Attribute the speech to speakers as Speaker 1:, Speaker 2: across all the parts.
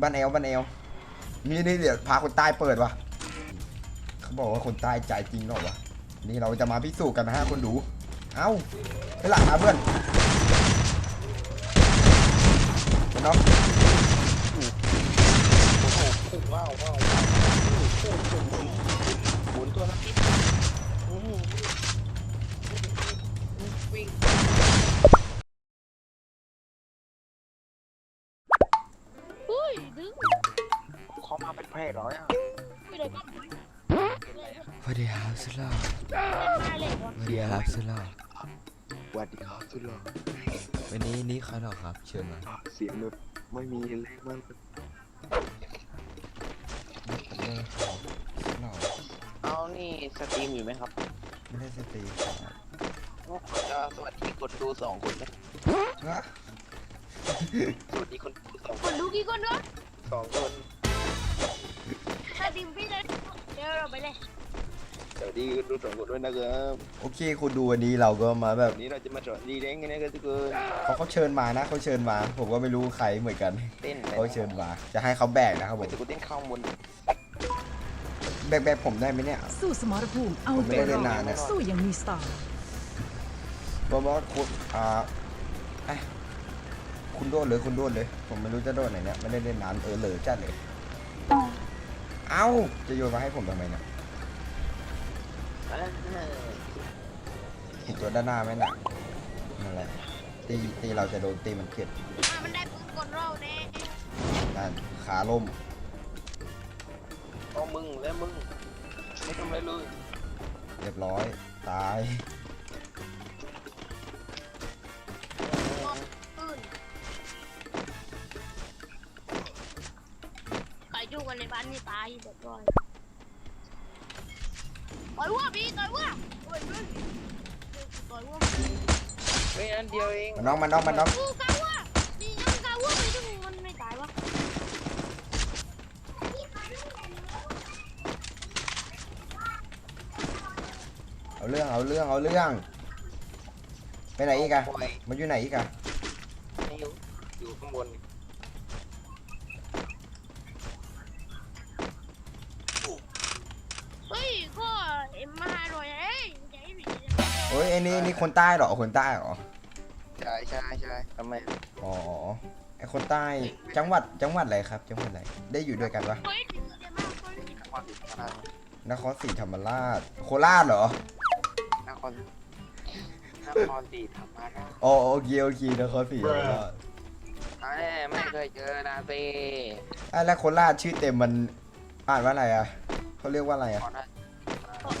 Speaker 1: บ้านแอลบ้านแอลนี่นี่เดี๋ยวพาคนใต้เปิดวะเขาบอกว่าคนใต้ใจจริงหรอวะนี่เราจะมาพิสูจน์กันนะฮะคนดู เอ้าไปหลังนะเพื่อนเดี๋ยวน้อง
Speaker 2: มาเป็นแพร่เหรอเนี่ย
Speaker 3: ไม่ได้ก็ไม่
Speaker 1: สวัสดีครับสุดหล่อ
Speaker 3: ได้เลยก่อน
Speaker 1: สวัสดีครับสุดหล่อ
Speaker 2: สวัสดีครับสุดหล่อ
Speaker 1: วันนี้นี่เขาหรอครับ เชิญมา
Speaker 2: เสียงแบบไม่มีแรงมาก
Speaker 1: ผมเลยครับสุดหล่อ
Speaker 2: เอานี่สตรีมอยู่ไหมครับ
Speaker 1: ไม่ได้สตรีมครับ
Speaker 2: จะสวัสดีคนดูสองคนนะ
Speaker 1: ฮะ
Speaker 2: สวัสดีคนดูสอง
Speaker 3: คนดูกี่คนวะ
Speaker 2: สองคน
Speaker 3: ไปเลย
Speaker 2: สวัสดีคนดูสองคนด้วยนะครับ
Speaker 1: โอเคคุณดูวันนี้เราก็มาแบบ
Speaker 2: วันนี้เราจะมาสวัสดีแรงกันนะครับทุกคน
Speaker 1: เขาเขาเชิญมานะเขาเชิญมา ผมก็ไม่รู้ใครเหมือนกัน
Speaker 2: เต้น
Speaker 1: เขาเชิญมา จะให้เขาแบกนะครับ
Speaker 2: เห
Speaker 1: ผ
Speaker 2: มือน
Speaker 1: ม
Speaker 2: จะกูเต้นข้างบน
Speaker 1: แบกแบกผมได้ไหมเนี่ย
Speaker 4: สู้สมรภูมิเอา
Speaker 1: ผมไม่
Speaker 4: ตัว
Speaker 1: ได้เล่
Speaker 4: รอน
Speaker 1: นาน
Speaker 4: ด
Speaker 1: นะ
Speaker 4: สู้อย่างมีสไตล์
Speaker 1: บอสบอสคุณอ่าเอ้ยคุณโดนเลยคุณโดนเลย ผมไม่รู้จะโดนไหนเนี่ยไม่ได้เล่นนานเออเหลอจัดเลย เอ้า จะโยนมาให้ผมทำไมเนี่ยเห็นตัวด้านหน้าไหมน่ะนั่นแหละตีตีเราจะโดนตีมันเก็บ
Speaker 3: อะมันได้ปืนกลเราแน่
Speaker 1: นั่นขาล่ม
Speaker 2: เอามึงและมึงไม่ทำอะไรเลย
Speaker 1: เรียบร้อย ตาย
Speaker 3: บ้านนี่ตายเรียบร้อยต่อยวัวพี่ต่อยวัวโอ้ยด้วยต่อยวัว
Speaker 2: เฮ้ยอันเดียวเอง
Speaker 1: มันน้องมันน้องมันน้อง
Speaker 3: กูกาวัวนี่ยังกาวัวไปถึงมันไม่ตายวะ
Speaker 1: เอาเรื่องเอาเรื่องเอาเรื่องไปไหนอีกอะ
Speaker 2: ปล่อย
Speaker 1: มันอยู่ไหนอีกอะ
Speaker 2: ไม่อยู่อยู่ข้างบน
Speaker 3: อ้ย
Speaker 1: ไอ้นี่นี่คนใต้เหรอคนใต้เหรอ
Speaker 2: ใช่ใช่ใช่ทำไม
Speaker 1: อ๋อไอคนใต้จังหวัดจังหวัดอะไรครับ จังหวัดอะไรได้อยู่ด้วยกันปะ
Speaker 3: เฮ้ยถึงเดี๋ยวมาคน
Speaker 2: นครศรีธรรมราช
Speaker 1: นครศรีธรรมราช โคราชเหรอน
Speaker 2: ครนครศรีธรรมราช
Speaker 1: อ๋อโอเคโอเคนครศรีธรรมราช
Speaker 2: อ่าไม่เคยเจอนาเต้
Speaker 1: อะแล้วโคราชชื่อเต็มมันอ่านว่าอะไรอะเขาเรียกว่าอะไรอะ
Speaker 2: ขอนะ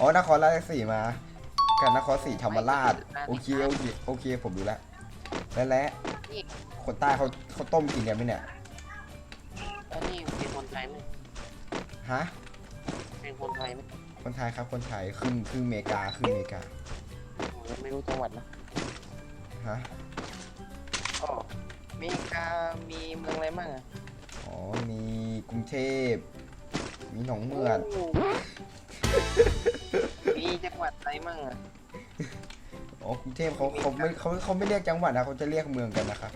Speaker 1: อ๋อนครราชสีมา กับนครศรีธรรมราชโอเคโอเคโอเคผมดูแล้วแล้วและคนใต้เขาเขาต้มกินกันไหมเนี่ย
Speaker 2: อันนี้เป็นคนไทยไหม
Speaker 1: ฮะ
Speaker 2: เป็นคนไทยไหม
Speaker 1: คนไทยครับคนไทยครึ่งครึ่งเมกาครึ่งเมกา
Speaker 2: ผมไม่รู้จังหวัดนะ
Speaker 1: ฮะ
Speaker 2: อ๋อมีกามีเมืองอะไรบ้างอะ
Speaker 1: อ๋อมีกรุงเทพมีหนองเมือด
Speaker 2: โมีจังหวัดอะไรบ้างอะ
Speaker 1: อ๋อกรุงเทพเขาเขาไม่เขาเขาไม่เรียกจังหวัดนะเขาจะเรียกเมืองกันนะครับ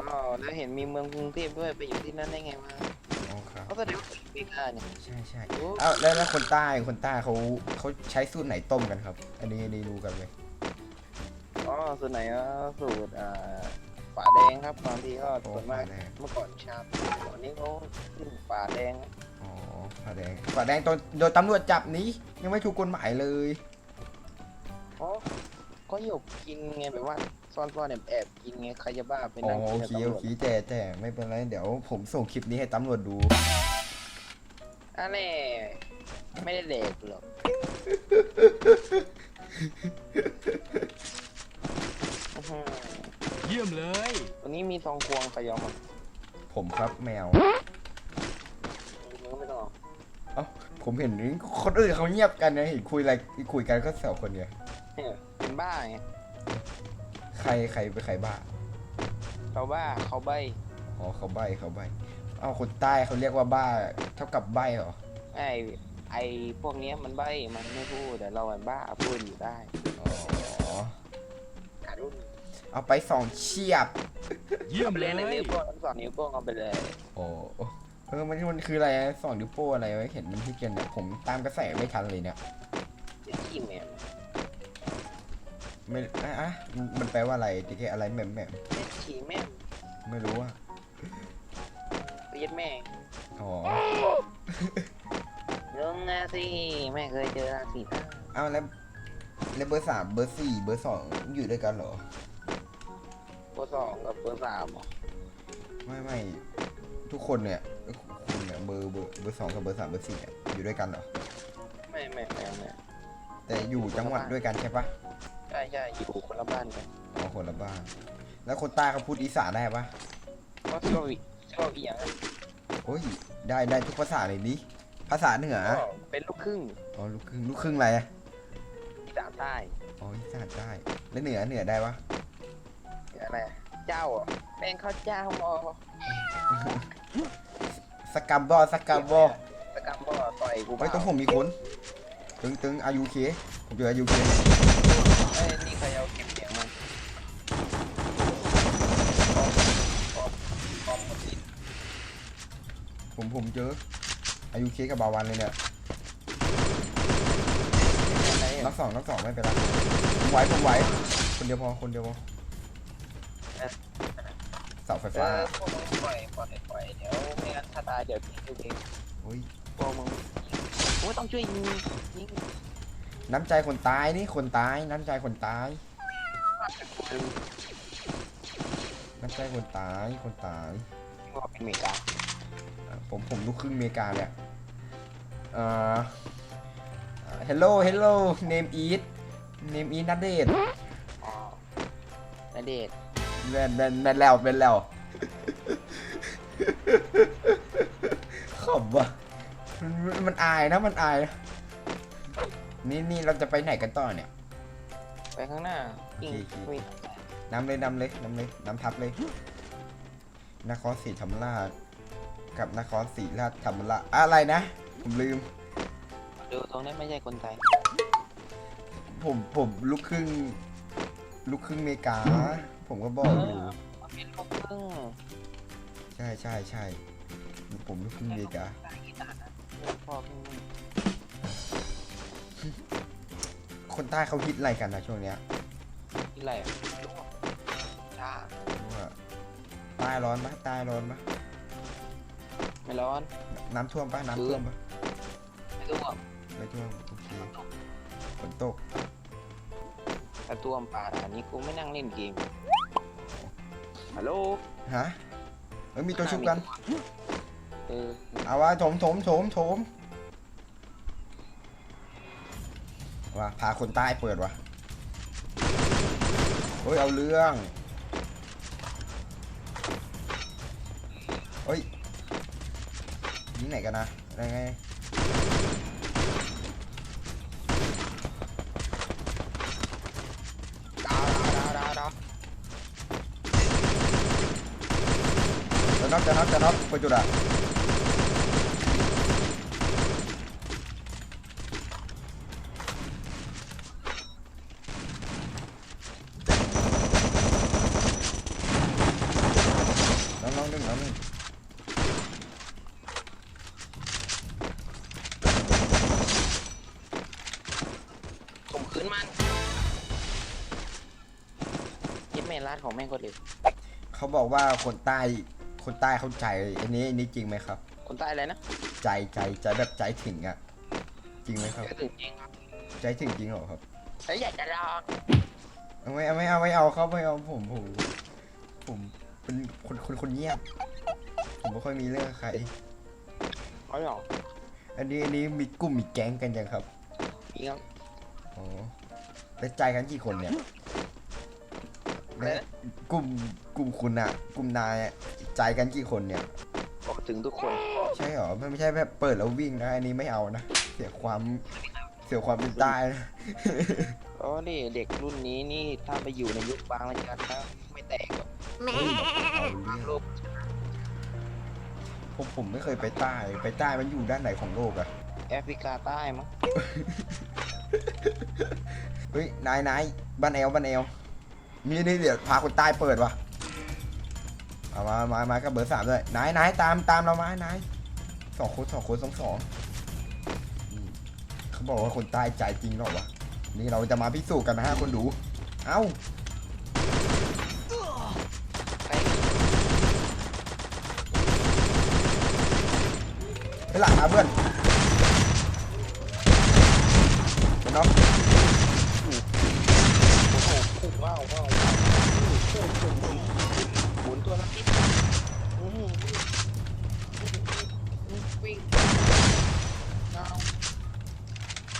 Speaker 2: อ๋อแล้วเห็นมีเมืองกรุงเทพด้วยไปอยู่ที่นั่นได้ไงมา
Speaker 1: อ๋อครับ
Speaker 2: เขาแสดงว่าเป็นเมกาเนี่ย
Speaker 1: ใช่ใช่
Speaker 2: โอ้
Speaker 1: เอ้าแล้วแล้วคนใต้คนใต้เขาเขาใช้สูตรไหนต้มกันครับ อันนี้อันนี้รู้กันเลย
Speaker 2: อ๋อส่วนไหนอะสูตรอ่าฝาแดงครับบางทีก็
Speaker 1: โอ้
Speaker 2: ส่วนมาก
Speaker 1: ฝาแดง
Speaker 2: เมื่อก่อนชาตอนนี้เขาขึ้นฝาแดง
Speaker 1: อ๋อ ฝาแดงฝาแดงโดนโดนตำรวจจับหนี้ ยังไม่ถูกกฎหมายเลย
Speaker 2: อ๋อก็หยกกินไงแบบว่าซ่อนๆแอบแอบๆกินไงใครจะบ้าไป
Speaker 1: อ๋อ
Speaker 2: นั่ง
Speaker 1: โอ
Speaker 2: กิน
Speaker 1: เค
Speaker 2: กับตำร
Speaker 1: โอ
Speaker 2: วจ
Speaker 1: เคแต่แต่ไม่เป็นไร เดี๋ยวผมส่งคลิปนี้ให้ตำรวจดู
Speaker 2: อันนี้ไม่ได้เหล็กหรอกอื้อหือ
Speaker 5: เยี่ยมเลย
Speaker 2: วันนี้มีซองควงใครยอมอะ
Speaker 1: ผมครับแมว ผมเห็นคนอื่นเขาเงียบกันนะเห็นคุยอะไรคุยกันก็แซวคนเดียว
Speaker 2: เนี่ยเป็นบ้าไง
Speaker 1: ใครใครไปนใครบ้า
Speaker 2: เขาบ้าเขาใบ
Speaker 1: อ๋อเขาใบเขาใบเอ้าคนใต้เขาเรียกว่าบ้าเท่ากับใบเหรอ
Speaker 2: ไอไอพวกเนี้ยมันใบมันไม่พูดแต่เราอะบ้าพูดอยู่ได้
Speaker 1: อ๋อ
Speaker 2: การุน
Speaker 1: เอาไปสองเฉียบ
Speaker 4: เยี่ยมเล
Speaker 2: เล่
Speaker 4: ย
Speaker 2: นนิ้วโป้งสองนิ้วโป้งเอาไปเลย
Speaker 1: โอ้ เออมันมันคืออะไรอะสองดิวโป้อะไรไว้เห็นมันที่เกนเนี่ยผมตามกระแสไม่ทันเลยเนี่ย
Speaker 2: ขี้แมว
Speaker 1: ไม่อะอะมันแปลว่าอะไรทีเกอะไรแหม่มแหม่ม
Speaker 2: ขี้แม่ง
Speaker 1: ไม่รู้อะ
Speaker 2: เรียดแม่ง
Speaker 1: อ๋อ
Speaker 2: ลงนะสิแม่เคยเจอราศีหน้า
Speaker 1: เอาแล้วแล้วเบอร์สามเบอร์สี่เบอร์สองอยู่ด้วยกันเหรอ
Speaker 2: เบอร์สองกับเบอร์สามเหรอ
Speaker 1: ไม่ไม่ ทุกคนเนี่ยคุณเนี่ยเบอร์เบอร์เบอร์สองกับเบอร์สามเบอร์สี่เนี่ยอยู่ด้วยกันเหรอ
Speaker 2: ไม่ไม่ไม่ไม่
Speaker 1: แต่อยู่จังหวัดด้วยกันใช่ปะ
Speaker 2: ใช่ใช่อยู่คนละบ้านกัน
Speaker 1: อ๋อคนละบ้าน แล้วคนใต้เขาพูดอีสานได้ปะ
Speaker 2: ก็ชอบอีชอบอีอย่างนั้น
Speaker 1: โอ้ยได้ได้ทุกภาษาเลยนี่ภาษาเหนือ
Speaker 2: ก็เป็นลูกครึ่ง
Speaker 1: อ๋อลูกครึ่งลูกครึ่งอะไรอะ
Speaker 2: อีสานใต้
Speaker 1: อ๋ออีสานได้แล้วเหนือเหนือได้ปะ
Speaker 2: อะไรเจ้าอะแป้งข้าวเจ้าหมอ
Speaker 1: สกัมบอสกัมบอ
Speaker 2: สกัมบ่ต่อยกู
Speaker 1: ไว้ยตรงผมมีคน ตึงตึงอายุเค ผมเจออายุเค
Speaker 2: เอ้ยนี่ใครเอาเก็บเสียงมันคอมคอมคอมหมดสิ
Speaker 1: ผมผมเจออายุเคกับบาวันเลยเนี่ย
Speaker 2: อะไร
Speaker 1: นั
Speaker 2: อะ
Speaker 1: กสองนักสองไม่เป็นไรผมไหวผมไหวคนเดียวพอคนเดียวพอ เสาไฟ
Speaker 2: เอ
Speaker 1: ฟ้า
Speaker 2: อพวกมึงปล่อยปล่อยปล่อยเดี๋ยวไม่งั้นถ้าตายเดี๋ยวพี่ดูเอง
Speaker 1: โอ้ย
Speaker 2: พวกมึงโอ้ยต้องช่วยยิงยิง
Speaker 1: น้ำใจคนตายนี่คนตาย น้ำใจคนตาย น้ำใจคนตายคนตาย
Speaker 2: ว่าเป็นเมกา
Speaker 1: อะผมผมลูกครึ่งอเมริกาเนี่ยเอ่อ hello hello name is name is นัดเดช
Speaker 2: อ๋อนาเดชน์
Speaker 1: แมนแมนแมนแล้วแมนแล้วขำว่ะมันมันมันอายนะมันอายนะนี่นี่เราจะไปไหนกันต่อเนี่ย
Speaker 2: ไปข้างหน้ายิง
Speaker 1: โอเคโอเค
Speaker 2: มี
Speaker 1: นำเลยนำเลยนำเลยนำทัพเลย นครศรีธรรมราช กับนครศรีราชธรรมราชอะไรนะ ผมลืม
Speaker 2: ดูตรงนี้ไม่ใช่คนไทย
Speaker 1: ผมผมลูกครึ่ง ลูกครึ่งอเมริกา ผมก็บอกอยู่
Speaker 2: มันเป็นลูกครึ่ง
Speaker 1: ใช่ใช่ใช่ผมลูกครึ่งอเมริกา
Speaker 2: ตายกีตาร์นะพ่อครึ่งนี่
Speaker 1: คนใต้เขาฮิตอะไรกันนะช่วงเนี้ย
Speaker 2: ที่ไรอะช้า
Speaker 1: ว่าใต้ร้อนปะใต้ร้อนปะ
Speaker 2: ไม่ร้อน
Speaker 1: น้ำท่วมปะน้ำท่วมปะ
Speaker 2: ไม่ร่วม
Speaker 1: ไม่ท่วมโอเคฝนตก
Speaker 2: ถ้าท่วมป่าด่านนี้กูไม่นั่งเล่นเกมฮัลโหล
Speaker 1: ฮะเอ้ยมีตัวชุบกัน
Speaker 2: เออ
Speaker 1: เอาว่าโถมโถมโถมโถมว่าพาคนใต้เปิดวะเฮ้ยเอาเรื่องเฮ้ยยิงไหนกันนะอะไรไง
Speaker 2: ดาวดาวดาวดาว
Speaker 1: จะ น็อกจะน็อกจะน็อกไปจุดอะน้องน้องหนึ่งน้องหนึ่ง
Speaker 2: ข่มขืนมันเย็ดแม่ร้านของแม่งก็เร็ว
Speaker 1: เขาบอกว่าคนใต้ คนใต้เข้าใจอันนี้อันนี้จริงไหมครับ
Speaker 2: คนใต้อะไรนะ
Speaker 1: ใจใจใจแบบใจถึงอะจริงไหมครับ
Speaker 2: ก็ถึงจริงครับ
Speaker 1: ใจถึงจริงเหรอครับ
Speaker 2: เฮ้ยอยากจะลอง
Speaker 1: เอาไม่เอาไม่เอาไม่เอาครับไม่เอาผมผมผมเป็นคนคนคนเงียบผมไม่ค่อยมีเรื่องกับใคร
Speaker 2: เอาหรอ
Speaker 1: อันนี้อันนี้มีกลุ่มมีแก๊งกันยังครับ
Speaker 2: จริงครับ
Speaker 1: อ๋อแล้วใจกันกี่คนเนี่ย
Speaker 2: อะไรนะ
Speaker 1: กลุ่มกลุ่มคุณอะกลุ่มนายอะใจกันกี่คนเนี่ย
Speaker 2: บอกถึงทุกคน
Speaker 1: ใช่เหรอมันไม่ใช่แบบเปิดแล้ววิ่งนะอันนี้ไม่เอานะเสียความเสียความเป็นใต้นะ
Speaker 2: อ๋อนี่เด็กรุ่นนี้นี่ถ้าไปอยู่ในยุคบางระจันนะไม่แตกหรอก
Speaker 1: เฮ้ยเอาเรื่อง
Speaker 2: โลก
Speaker 1: ผมผมไม่เคยไปใต้ไปใต้มันอยู่ด้านไหนของโลกอะ
Speaker 2: แอฟริกาใต้มั้ง
Speaker 1: เฮ้ยนายนายบ้านแอลบ้านแอล มีนี่เดี๋ยวพาคนใต้เปิดวะเอามามามากับเบอร์สามด้วยนายนายตามตามเรามานายสองคนสองคนสองสองเขาบอกว่าคนใต้ใจจริงหรอวะนี่เราจะมาพิสูจน์กันนะฮะคนดู เอ้า
Speaker 2: ไป
Speaker 1: หลังมาเพื่อนเนาะ
Speaker 2: ว้าวว้าวว้าวโอ้โหหมุนตัวนะพี่อืมวิ่งเอา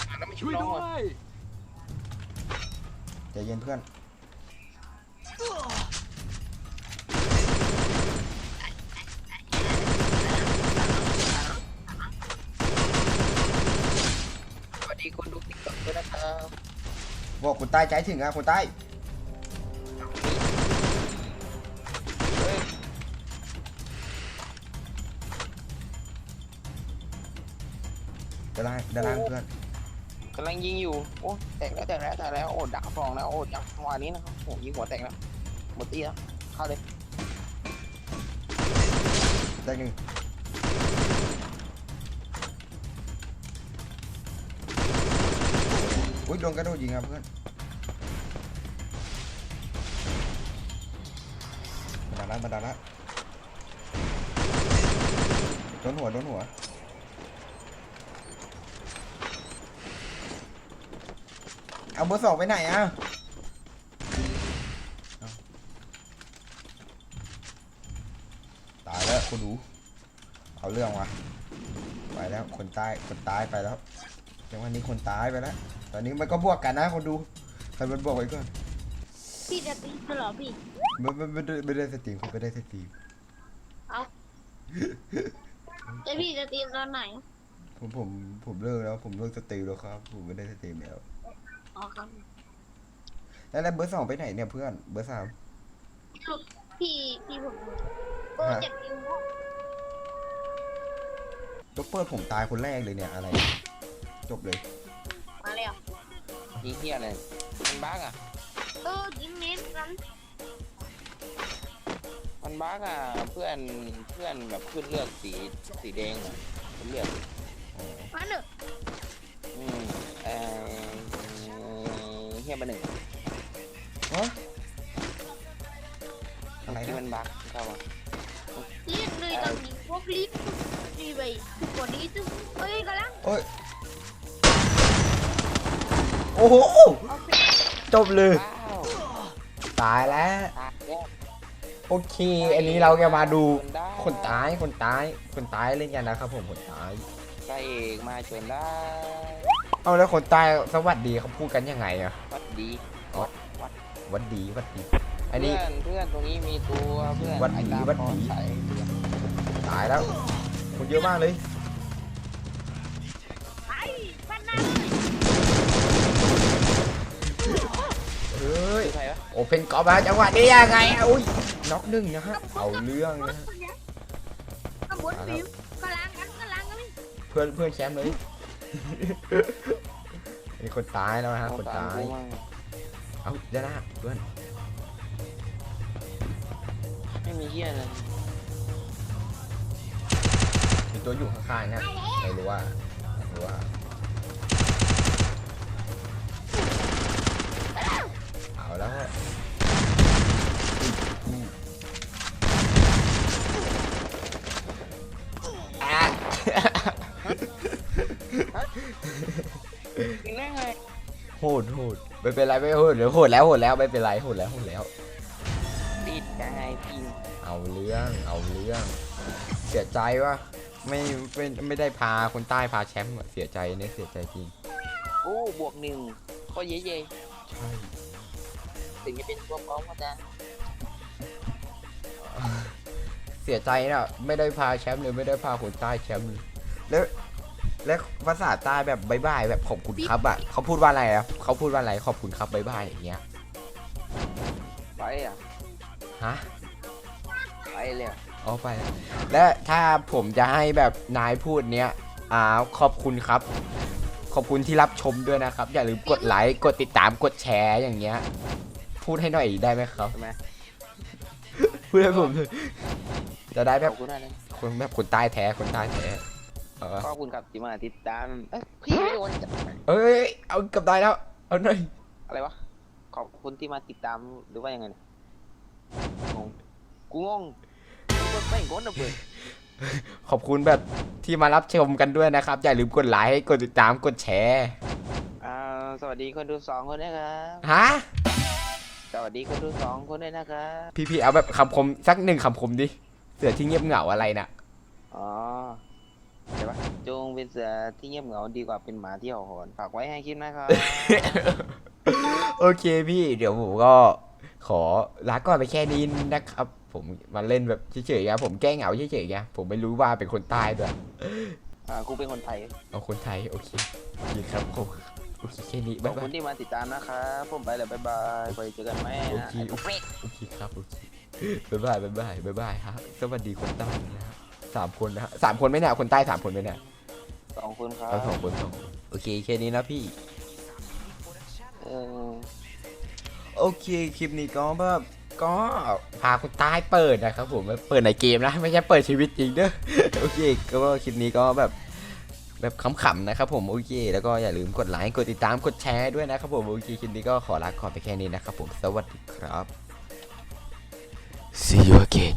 Speaker 2: อะแล้วไม่ช่วยน้องอะ
Speaker 1: ใจเย็นเพื่อน
Speaker 2: สวัสดีคนดูติ๊กต็อกด้วยนะครับ
Speaker 1: บอกคนใต้ใจถึงอะคนใต้ ด้านล่างด้านล่างเพื่อน
Speaker 2: กำลังยิงอยู่ โอ้แตกแล้วแตกแล้วแตกแล้วโอ้ดักฟองแล้วโอ้จังหวะนี้นะครับโอ้ยิงหัวแตกแล้วหมดตีแล้วเข้าเลย
Speaker 1: ได้หนึ่งอุ้ยโดนกระโดดยิงครับเพื่อนมาดันละมาดันละโดนหัวโดนหัว เอาเบอร์สองไปไหนอะเอาตายแล้วคุณดู เอาเรื่องว่ะ ไปแล้วคนตายคนตายไปแล้วจังหวะนี้คนตายไปแล้ว ตอนนี้มันก็บวกกันนะคนดู ใครมันบวกไว้ก่อน
Speaker 3: พี่จะตีตลอดพี่
Speaker 1: ไม่ไม่ไม่ได้ไม่ได้สตรีมคุณไม่ได้สตรีม
Speaker 3: แต่พี่จะตีตอนไหน
Speaker 1: ผมผมผมเลิกแล้ว ผมเลิกสตรีมแล้วครับ ผมไม่ได้สตรีมแล้ว
Speaker 3: อ๋อครับ
Speaker 1: แล้วแล้วเบอร์สองไปไหนเนี่ยเพื่อน เบอร์สาม
Speaker 3: พี่พี่ผมโอ้เจ็บนิ้ว
Speaker 1: จ็อกเปิดผมตายคนแรกเลยเนี่ยอะไร จบเลย
Speaker 3: มาแล้ว
Speaker 2: ยิงเฮียอะไรมันบั๊กอะ
Speaker 3: เออยิงเน้นกัน
Speaker 2: มันบั๊กอะ เพื่อนเพื่อนแบบขึ้นเลือกสีสีแดงอะผมเลือก
Speaker 3: มาเนอะ
Speaker 2: อืมเออ เฮียมาหนึ่ง
Speaker 1: ฮะอะไร
Speaker 2: ที่
Speaker 1: นะ
Speaker 2: มันบั๊กเข้ามา
Speaker 3: เรียกเลยตอนนี้พวกรีบรีบไปทุกคนนี้ตึ้งเอ้ยกำลัง
Speaker 1: โอ้ยโอ้โห
Speaker 3: เอาไป
Speaker 1: จบเลย
Speaker 2: ว้าว
Speaker 1: ตายแล้ว
Speaker 2: ตายแล้ว
Speaker 1: โอเค อันนี้เราจะมาดู
Speaker 2: ได้
Speaker 1: คนตายคนตายคนตายเล่นกันนะครับผมคนตาย
Speaker 2: พระเอกมาชนได้
Speaker 1: เอาแล้วคนตายสวัสดีเขาพูดกันยังไงอะ
Speaker 2: วัดดี
Speaker 1: วัดดีวัดดี อันนี้
Speaker 2: เพื่อนเพื่อนตรงนี้มีตัวเพื่อน
Speaker 1: วัดดี
Speaker 2: ไอ้ตาม
Speaker 1: วัดดี
Speaker 2: พรใส่
Speaker 1: ตายแล้ว คนเยอะมากเลย
Speaker 3: ไปพันหน้าเลย
Speaker 1: เฮ้ย
Speaker 2: คือใครวะ
Speaker 1: โอเพนกอล์ฟมาจังหวะนี้ยังไงอะอุ้ยน็อกหนึ่งนะฮะเอาเรื่องนะฮะ
Speaker 3: กระบวนฟิวกำลังกันกำลังกันเลย
Speaker 1: เพื่อนเพื่อนแชมป์เลย มีคนตายแล้วนะฮะคนตาย
Speaker 2: เอม
Speaker 1: เอาเดี๋ยวนะเพื่อน
Speaker 2: ไม่มีเฮียเลย
Speaker 1: มีตัวอยู่ข้างๆนะไม่รู้ว่าไม่รู้ว่าเอาแล้วอะอืม อะ
Speaker 2: กินได้ไง
Speaker 1: โหดโหดไม่เป็นไรไม่โหดเดี๋ยวโหดแล้วโหดแล้วไม่เป็นไรโหดแล้วโหดแล้ว
Speaker 2: ติดได้พี่
Speaker 1: เอาเรื่องเอาเรื่อง เสียใจว่าไม่ไม่ไม่ได้พาคนใต้พาแชมป์อะเสียใจเนี่ยเสียใจจริง
Speaker 2: โอ้บวกหนึ่งก็เย่เย่
Speaker 1: ใช่
Speaker 2: ถึงจะเป็นตัวพร้อมก็จะ
Speaker 1: เสียใจนะไม่ได้พาแชมป์เลยไม่ได้พาคนใต้แชมป์เลยแล้ว แล้วภาษาใต้แบบบายบายแบบขอบคุณครับอะเขาพูดว่าอะไรอะเขาพูดว่าอะไรขอบคุณครับบายบายอย่างเงี้ย
Speaker 2: ไปอะ
Speaker 1: ฮะ
Speaker 2: ไปเลยอะ
Speaker 1: เอาไปแล้วและถ้าผมจะให้แบบนายพูดเนี้ยอ่าขอบคุณครับ ขอบคุณที่รับชมด้วยนะครับ อย่าลืมกดไลค์กดติดตามกดแชร์อย่างเงี้ย พูดให้หน่อยได้ไหมครับ
Speaker 2: ใช่ไหม
Speaker 1: พูดให้ผมเลยจะได้แบ
Speaker 2: ข
Speaker 1: บ
Speaker 2: อบคุณมากเลย
Speaker 1: คนแบบคนใต้แท้คนใต้แท้ เออ
Speaker 2: ขอบคุณครับที่มาติดตามเอ้ยพี่ไม่โดนจับ
Speaker 1: เอ้ย เอาเกับได้แล้ว เอาหน่อย
Speaker 2: อะไรวะขอบคุณที่มาติดตามหรือว่ายังไงเนี่ยงงกูงงกูไม่งงนะเพื่อน
Speaker 1: ขอบคุณแบบที่มารับชมกันด้วยนะครับ อย่าลืมกดไลค์ กดติดตาม กดแชร์
Speaker 2: อ่าสวัสดีคนดูสองคนนะครับ
Speaker 1: ฮะ
Speaker 2: สวัสดีคนดูสองคนด้วยนะครับ
Speaker 1: พี่พี่เอาแบบคำคมสักหนึ่งคำคมดิ เสือที่เงียบเหงาอะไรน่ะ
Speaker 2: อ๋อ ใช่ปะจงเป็นเสือที่เงียบเหงาดีกว่าเป็นหมาที่เห่าหอนฝากไว้ให้คลิปนะครับ
Speaker 1: โอเคพี่เดี๋ยวผมก็ขอลาก่อนไปแค่นี้นะครับ ผมมาเล่นแบบเฉยๆครับผมแก้เหงาเฉยๆครับผมไม่รู้ว่าเป็นคนใต้ด้วย
Speaker 2: อ่ากูเป็นคนไทย
Speaker 1: เอาคนไทยโอเคโอเคครับผมโอเคแค่นี้
Speaker 2: ข
Speaker 1: บ๊า
Speaker 2: อยบ
Speaker 1: บา
Speaker 2: คุ
Speaker 1: ย
Speaker 2: ณที่มาติดตามนะครับผมไปแล้วบ๊ายบายไปเจอกันไหม
Speaker 1: โอ
Speaker 2: นะ
Speaker 1: เค
Speaker 2: ไอ้พวกเฟก
Speaker 1: โอเคครับโอเคบ๊ายบายบ๊ายบายบ๊ายบายครับสวัสดีคนใต้นะฮะ สามคนนะฮะสามคนไหมเนี่ยคนใต้สามคนไหมเนี่ย
Speaker 2: สองคนครับ
Speaker 1: เอาสองคนสองคนโอเคแค่นี้นะพี่
Speaker 2: เออ
Speaker 1: โอเค คลิปนี้ก็แบบก็พาคนใต้เปิดนะครับผมเปิดในเกมนะ ไม่ใช่เปิดชีวิตจริงเด้อ โอเค ก็คลิปนี้ก็แบบ แบบขำๆนะครับผมโอเค แล้วก็อย่าลืมกดไลค์กดติดตามกดแชร์ด้วยนะครับผมโอเคคลิปนี้ก็ขอลาก่อนไปแค่นี้นะครับผมสวัสดีครับ see you again